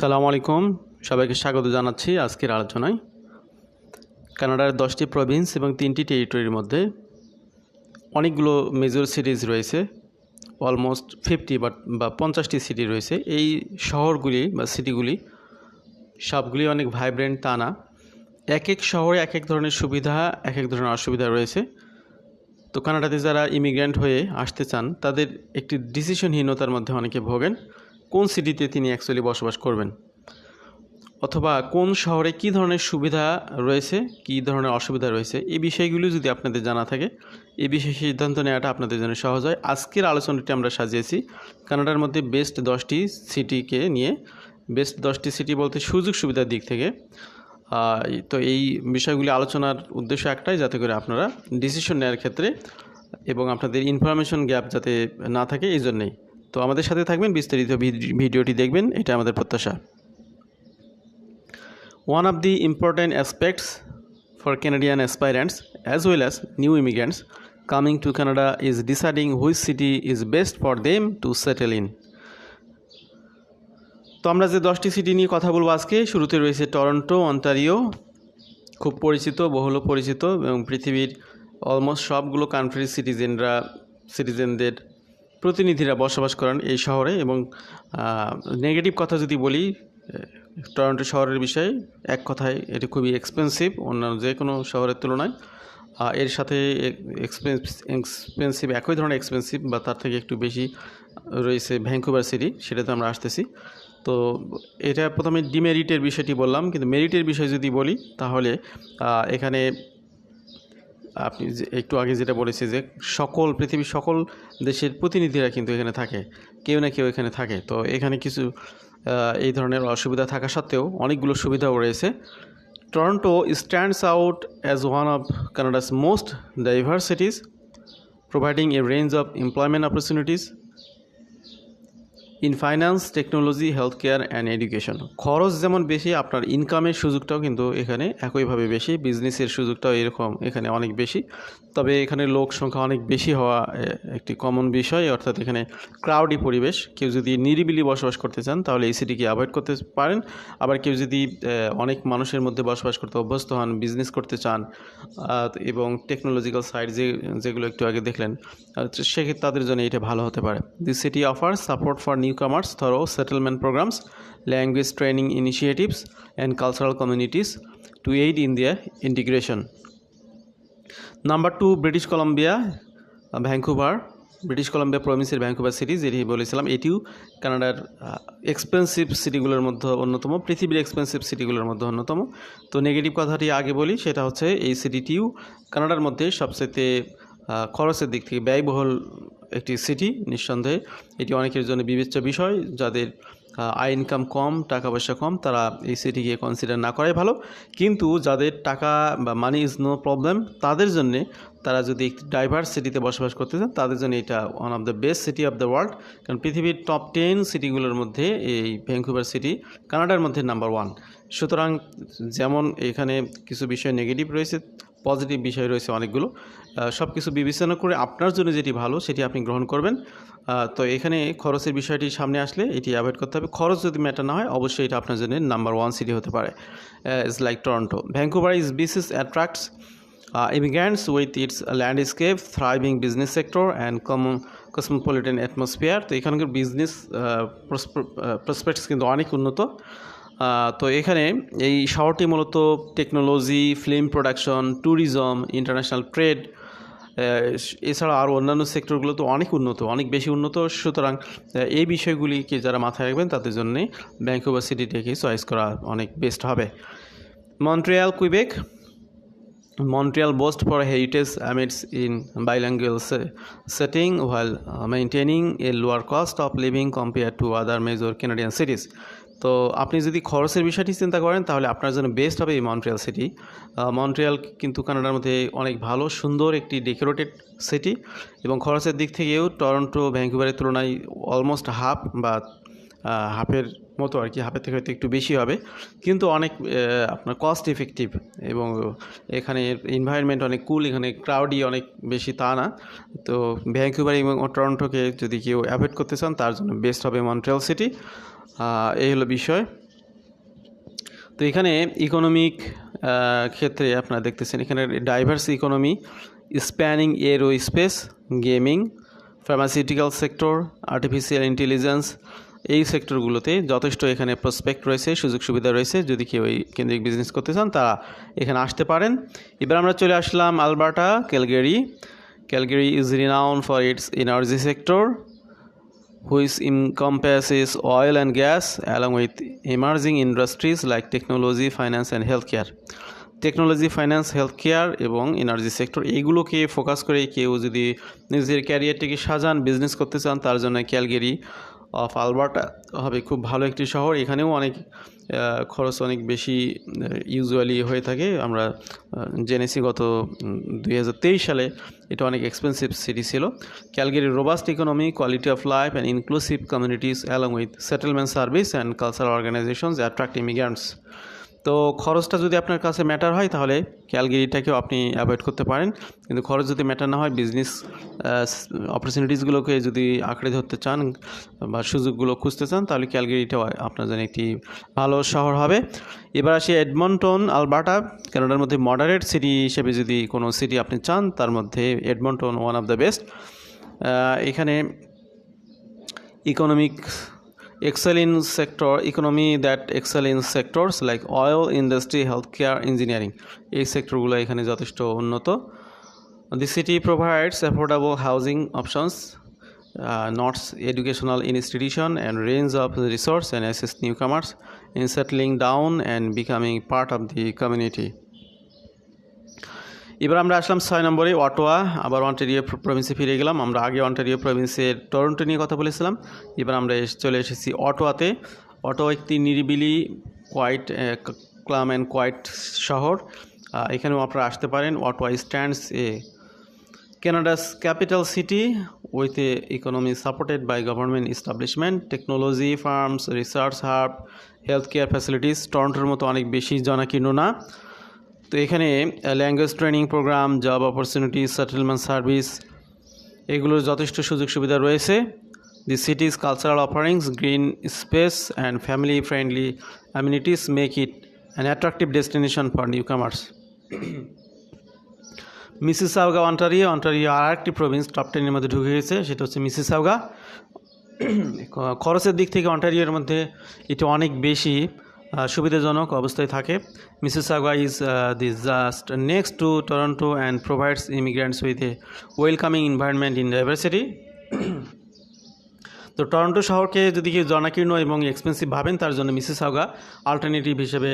সালাম আলাইকুম। সবাইকে স্বাগত জানাচ্ছি আজকের আলোচনায়। কানাডার দশটি প্রভিন্স এবং তিনটি টেরিটরির মধ্যে অনেকগুলো মেজর সিটিজ রয়েছে অলমোস্ট ফিফটি বা বা পঞ্চাশটি সিটি রয়েছে। এই শহরগুলি বা সিটিগুলি সবগুলি অনেক ভাইব্রেন্ট তা না এক এক শহরে এক এক ধরনের সুবিধা এক এক ধরনের অসুবিধা রয়েছে। তো কানাডাতে যারা ইমিগ্র্যান্ট হয়ে আসতে চান, তাদের একটি ডিসিশনহীনতার মধ্যে অনেকে ভোগেন। কোন সিটিতে তিনি অ্যাকচুয়ালি বসবাস করবেন? অথবা কোন শহরে কী ধরনের সুবিধা রয়েছে, কী ধরনের অসুবিধা রয়েছে, এই বিষয়গুলো যদি আপনাদের জানা থাকে, এই বিষয়ে সিদ্ধান্ত নেওয়াটা আপনাদের জন্য সহজ হয়। আজকের আলোচনাটি আমরা সাজিয়েছি কানাডার মধ্যে বেস্ট দশটি সিটিকে নিয়ে। বেস্ট দশটি সিটি বলতে সুযোগ সুবিধার দিক থেকে। তো এই বিষয়গুলি আলোচনার উদ্দেশ্য একটাই, যাতে করে আপনারা ডিসিশন নেওয়ার ক্ষেত্রে এবং আপনাদের ইনফরমেশন গ্যাপ যাতে না থাকে, এই জন্যেই। তো আমাদের সাথে থাকবেন, বিস্তারিত ভিডিওটি দেখবেন, এটা আমাদের প্রত্যাশা। One of the important aspects for Canadian aspirants as well as new immigrants coming to Canada is deciding which city is best for them to settle in তো আমরা যে দশটি সিটি নিয়ে কথা বলব আজকে, শুরুতে রয়েছে টরন্টো অন্টারিও খুব পরিচিত, বহুল পরিচিত এবং পৃথিবীর অলমোস্ট সবগুলো কান্ট্রির সিটিজেনরা সিটিজেনদের প্রতিনিধিরা বসবাস করেন এই শহরে এবং নেগেটিভ কথা যদি বলি টরন্টো শহরের বিষয়ে, এক কথায় এটি খুবই এক্সপেন্সিভ অন্যান্য যে কোনো শহরের তুলনায়। এর সাথে এক্সপেন্সিভ একই ধরনের এক্সপেন্সিভ বা তার থেকে একটু বেশি রয়েছে ভ্যাঙ্কুভার সিটি সেটাতে আমরা আসতেছি। তো এটা প্রথমে ডিমেরিটের বিষয়টি বললাম, কিন্তু মেরিটের বিষয় যদি বলি, তাহলে এখানে আপনি যে, একটু আগে যেটা বলেছি যে, সকল, পৃথিবীর সকল দেশের প্রতিনিধিরা কিন্তু এখানে থাকে। কেউ না কেউ এখানে থাকে। তো এখানে কিছু এই ধরনের অসুবিধা থাকা সত্ত্বেও অনেকগুলো সুবিধাও রয়েছে। Toronto stands out as one of Canada's most diversities providing a range of employment opportunities in finance, technology health care and education. খরচ যেমন বেশি, আপনার ইনকামের সুযোগটাও কিন্তু এখানে একইভাবে বেশি, বিজনেসের সুযোগটাও এরকম এখানে অনেক বেশি। তবে এখানে লোক সংখ্যা অনেক বেশি হওয়া একটি কমন বিষয়, অর্থাৎ এখানে ক্রাউডি পরিবেশ। কেউ যদি নিরিবিলি বসবাস করতে চান, তাহলে এই সিটিকে অ্যাভয়েড করতে পারেন। আবার কেউ যদি অনেক মানুষের মধ্যে বসবাস করতে অভ্যস্ত হন বিজনেস করতে চান এবং টেকনোলজিক্যাল সাইড যে, যেগুলো একটু আগে দেখলেন সেক্ষেত্রে তাদের জন্য এটা ভালো হতে পারে। The city offer support for comers thorough settlement programs language training initiatives and cultural communities to aid in their integration number two British Columbia Vancouver British Columbia প্রভিন্সের Vancouver city যেটি বলেছিলাম, এটিও কানাডার এক্সপেন্সিভ সিটিগুলোর মধ্যে অন্যতম, পৃথিবীর এক্সপেন্সিভ সিটিগুলোর মধ্যে অন্যতম। তো নেগেটিভ কথাটি আগে বলি, সেটা হচ্ছে এই সিটিটিও কানাডার মধ্যে সবচেয়ে খরচের দিক থেকে ব্যয়বহুল একটি সিটি নিঃসন্দেহে। এটি অনেকের জন্য বিবেচ্য বিষয়। যাদের আয় ইনকাম কম, টাকা পয়সা কম, তারা এই সিটিকে কনসিডার না করাই ভালো। কিন্তু যাদের টাকা বা মানি ইজ নো প্রবলেম তাদের জন্যে তারা যদি একটি ডাইভার্স সিটিতে বসবাস করতে চান, তাদের জন্য এটা one of the best city of the world কারণ পৃথিবীর টপ টেন সিটিগুলোর মধ্যে এই ভ্যাঙ্কুভার সিটি কানাডার মধ্যে নাম্বার ওয়ান সুতরাং যেমন এখানে কিছু বিষয় নেগেটিভ রয়েছে পজিটিভ বিষয় রয়েছে অনেকগুলো। সব কিছু বিবেচনা করে আপনার জন্য যেটি ভালো সেটি আপনি গ্রহণ করবেন। তো এখানে খরচের বিষয়টি সামনে আসলে এটি অ্যাভয়েড করতে হবে। খরচ যদি ম্যাটার না হয় অবশ্যই এটা আপনার জন্য নাম্বার ওয়ান সিটি হতে পারে। Is like Toronto Vancouver is BC's attracts immigrants with its landscape, thriving business sector, and common cosmopolitan atmosphere তো এখানকার বিজনেস প্রসপেক্টস কিন্তু অনেক উন্নত। তো এখানে এই শহরটি মূলত technology film production tourism international trade এছাড়া আরও অন্যান্য সেক্টরগুলো তো অনেক উন্নত, অনেক বেশি উন্নত সুতরাং এই বিষয়গুলিকে যারা মাথায় রাখবেন, তাদের জন্যে ব্যাঙ্কোভার সিটিটাকে চয়েস করা অনেক বেস্ট হবে Montreal Quebec Montreal boasts for heritage amidst in bilingual setting while maintaining a lower cost of living compared to other major Canadian cities. তো আপনি যদি খরচের বিষয়টি চিন্তা করেন, তাহলে আপনার জন্য বেস্ট হবে এই মন্ট্রিয়াল সিটি মন্ট্রিয়াল কিন্তু কানাডার মধ্যে অনেক ভালো, সুন্দর একটি ডেকোরেটেড সিটি এবং খরচের দিক থেকেও টরন্টো ভ্যাঙ্কুভারের তুলনায় অলমোস্ট হাফ বা হাফের মতো আর কি, হাফের থেকে হয়তো একটু বেশি হবে। কিন্তু অনেক আপনার কস্ট ইফেক্টিভ এবং এখানে এনভায়রনমেন্ট অনেক কুল এখানে ক্রাউডই অনেক বেশি তা না। তো ভ্যাঙ্কুভার এবং টরন্টোকে যদি কেউ অ্যাভয়েড করতে চান, তার জন্য বেস্ট হবে মন্ট্রিয়াল সিটি এই হলো বিষয়। তো এখানে ইকোনমিক ক্ষেত্রে আপনারা দেখতেছেন, এখানে diverse economy spanning aerospace gaming pharmaceutical sector artificial intelligence এই সেক্টরগুলোতে যথেষ্ট এখানে প্রসপেক্ট রয়েছে সুযোগ সুবিধা রয়েছে। যদি কেউ এই কেন্দ্রিক বিজনেস করতে চান তারা এখানে আসতে পারেন। এবার আমরা চলে আসলাম Alberta Calgary. Calgary is renowned for its energy sector which encompasses oil and gas along with emerging industries like technology, finance and healthcare. Technology finance health care এবং এনার্জি সেক্টর এইগুলোকে ফোকাস করে কেউ যদি নিজের ক্যারিয়ারটিকে সাজান বিজনেস করতে চান তার জন্য ক্যালগেরি অফ আলবার্টা। হবে খুব ভালো একটি শহর। এখানেও অনেক খরচ অনেক বেশি ইউজুয়ালি হয়ে থাকে। আমরা জেনেছি গত দুই হাজার তেইশ সালে এটা অনেক এক্সপেন্সিভ সিটি ছিল। Calgary robust economy quality of life and inclusive communities along with settlement service and cultural organizations attract immigrants তো খরচটা যদি আপনার কাছে ম্যাটার হয়, তাহলে ক্যালগিরিটাকেও আপনি অ্যাভয়েড করতে পারেন। কিন্তু খরচ যদি ম্যাটার না হয় বিজনেস অপরচুনিটিসগুলোকে যদি আঁকড়ে ধরতে চান বা সুযোগগুলো খুঁজতে চান, তাহলে ক্যালগেরিটাও আপনার জন্য একটি ভালো শহর হবে। এবার আসি এডমন্টন, আলবার্টা, কানাডার মধ্যে মডারেট সিটি হিসেবে যদি কোনো সিটি আপনি চান, তার মধ্যে Edmonton one of the best এখানে economic excel in sector economy that excel in sectors like oil industry healthcare engineering এই সেক্টরগুলো এখানে যথেষ্ট উন্নত the city provides affordable housing options uh, nots educational institution and range of resource and assist newcomers in settling down and becoming part of the community এবার আমরা আসলাম ছয় নম্বরে Ottawa আবার অন্টারিও প্রভিন্সে ফিরে গেলাম। আমরা আগে অন্টারিও প্রভিন্সের টরন্টো নিয়ে কথা বলেছিলাম। এবার আমরা চলে এসেছি অটোয়াতে। অটোয়া একটি নিরিবিলি কোয়াইট ক্লাম অ্যান্ড কোয়াইট শহর। এখানেও আপনারা আসতে পারেন। Ottawa stands a. Canada's capital city with a economy supported by government establishment, technology firms, research hub, healthcare facilities টরন্টোর মতো অনেক বেশি জনাকীর্ণ না। তো এখানে language training program job opportunity settlement service এগুলোর যথেষ্ট সুযোগ সুবিধা রয়েছে। The city's cultural offerings green space and family friendly amenities make it an attractive destination for new comers Mississauga Ontario Ontario আর একটি প্রভিন্স টপ টেনের মধ্যে ঢুকে গেছে, সেটা হচ্ছে মিসিসাউগা খরচের দিক থেকে অন্টারিওর মধ্যে এটা অনেক বেশি। সুবিধাজনক অবস্থায় থাকে। Mrs Mississauga is the just next to Toronto and provides immigrants with a welcoming environment in diversity তো টরন্টো শহরকে যদি কেউ জনাকীর্ণ এবং এক্সপেন্সিভ ভাবেন, তার জন্য মিসেস মিসিসাগা অল্টারনেটিভ হিসেবে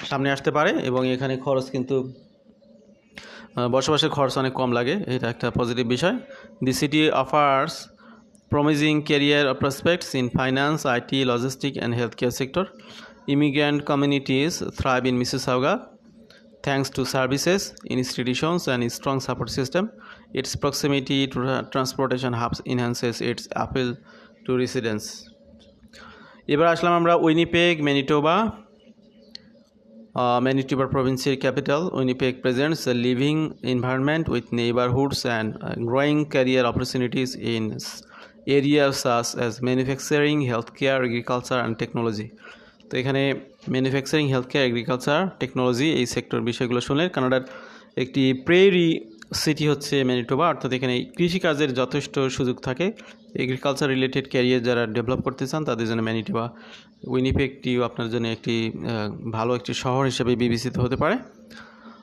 সামনে আসতে পারে এবং এখানে খরচ কিন্তু বসবাসের খরচ অনেক কম লাগে। এটা একটা পজিটিভ বিষয়। The city offers Promising career prospects in finance IT logistic and health care sector immigrant communities thrive in Mississauga thanks to services, institutions, and a strong support system. Its proximity to tra- transportation hubs enhances its appeal to residents. এবার আসলাম আমরা Winnipeg Manitoba Manitoba প্রভিন্সের capital Winnipeg presents a living environment with neighborhoods and uh, growing career opportunities in s- areas such as manufacturing, healthcare, agriculture, and technology. তো এখানে manufacturing health care agriculture technology এই sector বিষয়গুলো শুনলে কানাডার একটি prairie city হচ্ছে Manitoba অর্থাৎ এখানে কৃষিকাজের যথেষ্ট সুযোগ থাকে এগ্রিকালচার রিলেটেড ক্যারিয়ার যারা ডেভেলপ করতে চান তাদের জন্য ম্যানিটোবা উইনিপেকটিও আপনার জন্য একটি ভালো একটি শহর হিসেবে বিবেচিত হতে পারে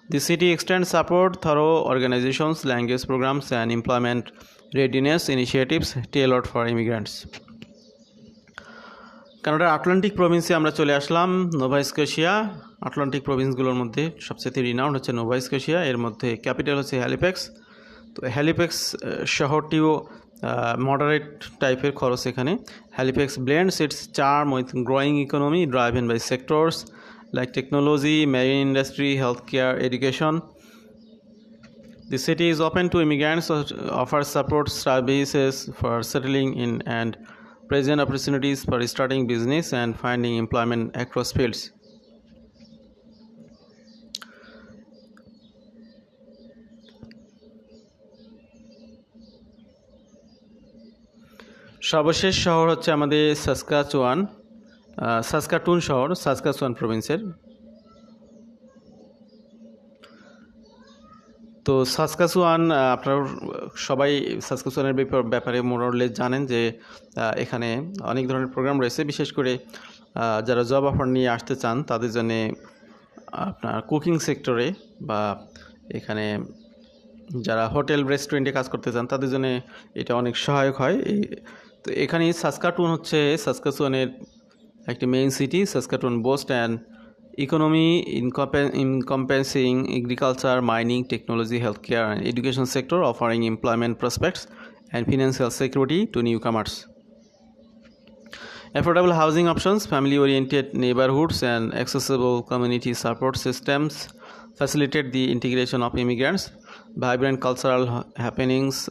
The city extends support thorough organisations language programmes and employment readiness initiatives tailored for immigrants. কানাডার আটলান্টিক প্রভিন্সে আমরা চলে আসলাম নোভা স্কোশিয়া আটলান্টিক প্রভিন্সগুলোর মধ্যে সবচেয়ে রিনাউন্ড হচ্ছে নোভা স্কোশিয়া এর মধ্যে ক্যাপিটাল হচ্ছে হ্যালিপ্যাক্স তো হ্যালিপ্যাক্স শহরটিও মডারেট টাইপের খরচ এখানে। Halifax blends its charm with growing economy driven by sectors like technology marine industry health care education The city is open to immigrants, uh, offers support services for settling in and present opportunities for starting business and finding employment across fields. সর্বশেষ শহর হচ্ছে আমাদের Saskatchewan Saskatoon শহর Saskatchewan প্রভিন্সের তো Saskatchewan আপনার, সবাই সাসকাচুয়ানের ব্যাপার- মোরলে জানেন যে এখানে অনেক ধরনের প্রোগ্রাম রয়েছে। বিশেষ করে যারা জব অফার নিয়ে আসতে চান, তাদের জন্য আপনার কুকিং সেক্টরে বা এখানে যারা হোটেল, রেস্টুরেন্টে কাজ করতে চান, তাদের জন্য এটা অনেক সহায়ক হয়। এই, তো এখানে সাসকাটুন হচ্ছে। সাসকাচুয়ানের একটি main city Saskatoon boast and Economy encompassing agriculture, mining, technology, healthcare, and education sector offering employment prospects and financial security to newcomers. Affordable housing options, family oriented neighborhoods, and accessible community support systems facilitate the integration of immigrants, vibrant cultural happenings,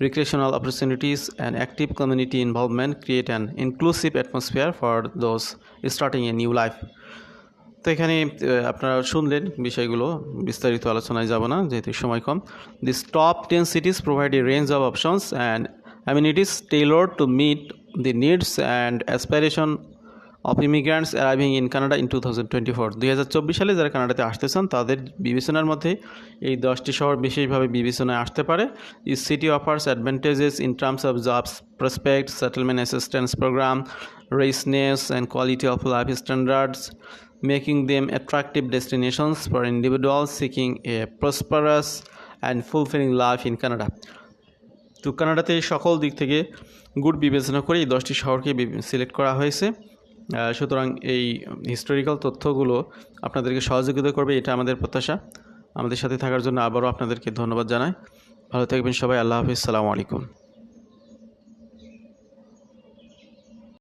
recreational opportunities, and active community involvement create an inclusive atmosphere for those starting a new life. তো এখানে আপনারা শুনলেন বিষয়গুলো, বিস্তারিত আলোচনায় যাব না, যেহেতু সময় কম। This top ten cities provide a range of options and amenities tailored to meet the needs and aspiration of immigrants arriving in Canada in 2024 দুই হাজার চব্বিশ সালে যারা কানাডাতে আসতে চান, তাদের বিবেচনার মধ্যে এই দশটি শহর বিশেষভাবে বিবেচনায় আসতে পারে। Is city offers advantages in terms of jobs prospect settlement assistance program readiness and quality of life standards making them attractive destinations for individuals seeking a prosperous and fulfilling life in Canada. তো কানাডাতে সকল দিক থেকে good বিবেচনা করে এই দশটি শহরকে সিলেক্ট করা হয়েছে। সুতরাং এই হিস্টোরিক্যাল তথ্যগুলো আপনাদেরকে সহযোগিতা করবে, এটা আমাদের প্রত্যাশা। আমাদের সাথে থাকার জন্য আবারও আপনাদেরকে ধন্যবাদ জানাই। ভালো থাকবেন সবাই, আল্লাহ হাফিজ, সালামু আলাইকুম।